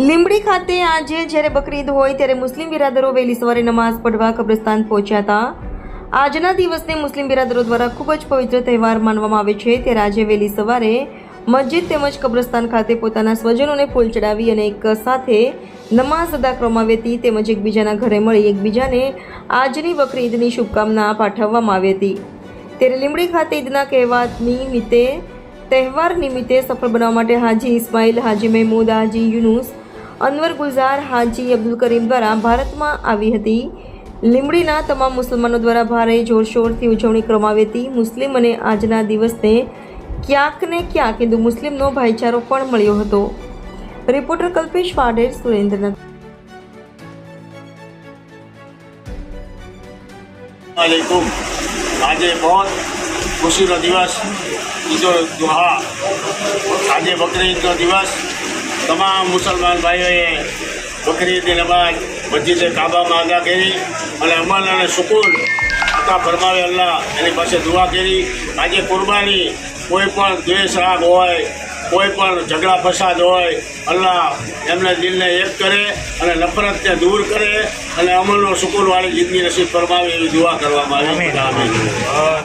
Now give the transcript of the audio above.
લીંબડી ખાતે આજે જ્યારે બકરીદ હોય ત્યારે મુસ્લિમ બિરાદરો વહેલી સવારે નમાઝ પઢવા કબ્રસ્તાન પહોંચ્યા હતા આજના દિવસને મુસ્લિમ બિરાદરો દ્વારા ખૂબ જ પવિત્ર તહેવાર માનવામાં આવે છે. ત્યારે આજે વહેલી સવારે મસ્જિદ તેમજ કબ્રસ્તાન ખાતે પોતાના સ્વજનોને ફૂલ ચડાવી અને એક સાથે નમાઝ અદા કરવામાં આવી હતી. તેમજ એકબીજાના ઘરે મળી એકબીજાને આજની બકરી ઈદની શુભકામના પાઠવવામાં આવી હતી. ત્યારે લીંબડી ખાતે ઈદના કહેવાત નિમિત્તે, તહેવાર નિમિત્તે સફળ બનાવવા માટે હાજી ઇસ્માઇલ હાજી મહેમૂદ, હાજી યુનુસ અનવર ગુલઝાર હાજી અબ્દુલ કરીમ દ્વારા ભારતમાં આવી હતી. લીંબડીના તમામ મુસલમાનો દ્વારા ભારે જોરશોરથી ઉજવણી કરવામાં આવી હતી. મુસ્લિમ અને આજના દિવસને ક્યાંક ને ક્યાંક હિન્દુ મુસ્લિમનો ભાઈચારો પણ મળ્યો હતો. રિપોર્ટર કલ્પેશ વાઢેર, સુરેન્દ્રનગર. આજે બહોત ખુશીનો દિવસ ઈદો દુહા આજે બકરી દિવસ તમામ મુસલમાન ભાઈઓએ બકરી ઈદની નમાજ મસ્જિદે કાબામાં અદા કરી અને અમલ અને સુકૂન આતા ફરમાવે અલ્લાહ. એની પાસે દુઆ કરી. આજે કુરબાની કોઈ પણ દ્વેષ રાગ હોય કોઈ પણ ઝઘડા ફસાદ હોય અલ્લાહ એમને દિલને એક કરે અને નફરતને દૂર કરે અને અમલનો સુકૂનવાળી જિંદગી નસીબ ફરમાવે એવી દુઆ કરવામાં આવી.